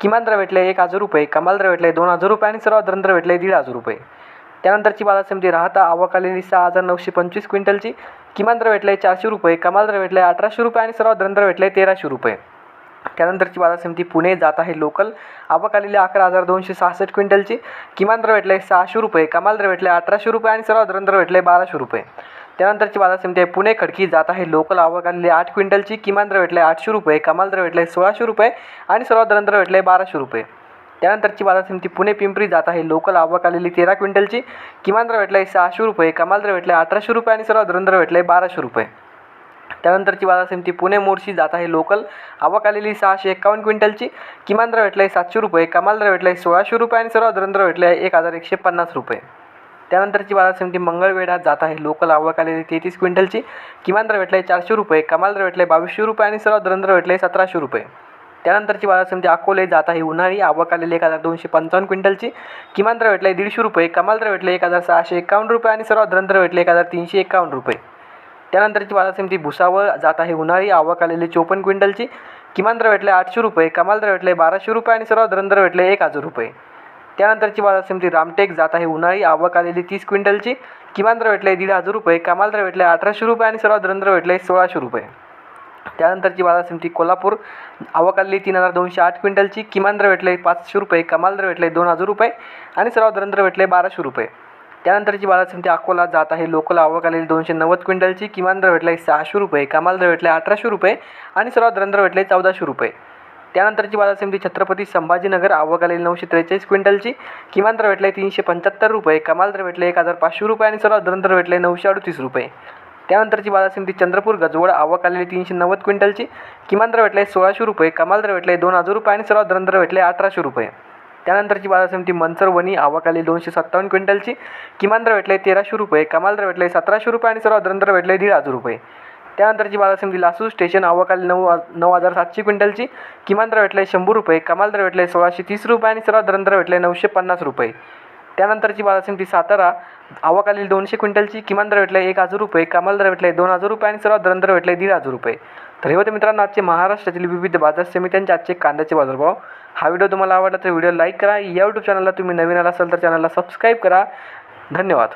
किमान दर भेटले एक हजार रुपये कमाल दर भेटले दोन हजार रुपये आणि सर्वात दर भेटले दीड हजार रुपये. त्यानंतरची बाजार समिती राहता आवक सहा हजार नऊशे पंचवीस क्विंटलची. किमान दर भेटले चारशे रुपये कमाल दर भेटले अठराशे रुपये आणि सर्वात दर भेटले तेराशे रुपये. त्यानंतरची बाजार समिती पुणे जात आहे लोकल. आवक आलेली अकरा हजार दोनशे सहासष्ट क्विंटलची. किमान दर भेटले सहाशे रुपये कमाल दर भेटले अठराशे रुपये आणि सर्वात दर भेटले बाराशे रुपये. त्यानंतरची बाजार समिती आहे. पुणे खडकी जात आहे. लोकल आवक आलेली आठ क्विंटलची. किमान दर भेटले आठशे रुपये. कमाल दर भेटले सोळाशे रुपये आणि सर्वात भेटलं आहे बाराशे रुपये. त्यानंतरची बाजार समिती पुणे पिंपरी जात आहे. लोकल आवक आलेली तेरा क्विंटलची. किमान दर आहे सहाशे रुपये. कमाल दर भेटले अठराशे रुपये आणि सर्वात दर भेटले बाराशे रुपये. त्यानंतरची बाजार समिती पुणे मोर्शी जात आहे. लोकल आवक आलेली सहाशे एकावन्न क्विंटलची. किमान दर आहे सातशे रुपये. कमाल दर आहे सोळाशे रुपये आणि सर्वात भेटलं आहे एक हजार एकशे पन्नास रुपये. त्यानंतरची बाजार समिती मंगळवेढा जात आहे. लोकल आवक आलेली तेहतीस क्विंटलची. किमान दर भेटले चारशे रुपये कमाल दर भेटले बावीसशे रुपये आणि सर्वात दर भेटले सतराशे रुपये. त्यानंतरची बाजार समिती अकोले जात आहे. उन्हाळी आवक आलेली एक हजार दोनशे पंचावन्न क्विंटलची. किमान दर भेटले दीडशे रुपये कमाल दर भेटले एक हजार सहाशे एकावन्न रुपये आणि सर्वात दर भेटले एक हजार तीनशे एकावन्न रुपये. त्यानंतरची बाजार समिती भुसावळ जात आहे. उन्हाळी आवक आलेली चोपन्न क्विंटलची. किमान दर भेटले आठशे रुपये कमाल दर भेटले बाराशे रुपये आणि सर्वात दर भेटले एक हजार रुपये. त्यानंतरची बाजार समिती रामटेक जात आहे. उन्हाळी आवक आलेली तीस क्विंटलची. किमान दर भेटले दीड हजार रुपये कमाल दर भेटले अठराशे रुपये आणि सर्वात दर भेटले सोळाशे रुपये. त्यानंतरची बाजार समिती कोल्हापूर आवक आलेली तीन हजार दोनशे आठ क्विंटलची. किमान दर भेटले पाचशे रुपये कमाल दर भेटले दोन हजार रुपये आणि सर्वात दर भेटले बाराशे रुपये. त्यानंतरची बाजार समिती अकोला जात आहे. लोकल आवक आलेली दोनशे नव्वद क्विंटलची. किमान दर भेटले सहाशे रुपये कमाल दर भेटले अठराशे रुपये आणि सर्वात दर भेटले चौदाशे रुपये. त्यानंतरची बाजार समिती छत्रपती संभाजीनगर आवक आलेली नऊशे त्रेचाळीस क्विंटलची. किमान दर भेटले तीनशे पंच्याहत्तर रुपये कमाल दर भेटले एक हजार पाचशे रुपये आणि सर्वात दर भेटले नऊशे अडतीस रुपये. त्यानंतरची बाजार समिती चंद्रपूर गजवड आवक आलेली तीनशे नव्वद क्विंटलची. किमान दर भेटले सोळाशे रुपये कमाल दर भेटले दोन हजार रुपये आणि सर्वात दर भेटले अठराशे रुपये. त्यानंतरची बाजार समिती मनसर वणी आवक आली दोनशे सत्तावन्न क्विंटलची. किमान दर भेटले तेराशे रुपये कमाल दर भेटले सतराशे रुपये आणि सर्वात दर भेटले दीड हजार रुपये. त्यानंतरची बाजार समिती लासूर स्टेशन आवक नऊ नऊ हजार सातशे क्विंटलची. किमान दर भेटले शंभर रुपये कमाल दर भेटले सोळाशे तीस रुपये आणि सर्वात दर भेटले नऊशे पन्नास रुपये. त्यानंतरची बाजार समिती सातारा आवक दोनशे क्विंटलची किमान दर भेटले एक हजार रुपये कमाल दर भेटले दोन हजार रुपये आणि सर्वात दर भेटले दीड हजार रुपये. तर हे होते मित्रांनो आजचे महाराष्ट्रातील विविध बाजार समित्यांचे आजचे कांद्याचे बाजारभाव. हा व्हिडिओ तुम्हाला आवडला तर व्हिडिओ लाईक करा. या यूट्यूब चॅनलला तुम्ही नवीन आला असाल तर चॅनलला सबस्क्राईब करा. धन्यवाद.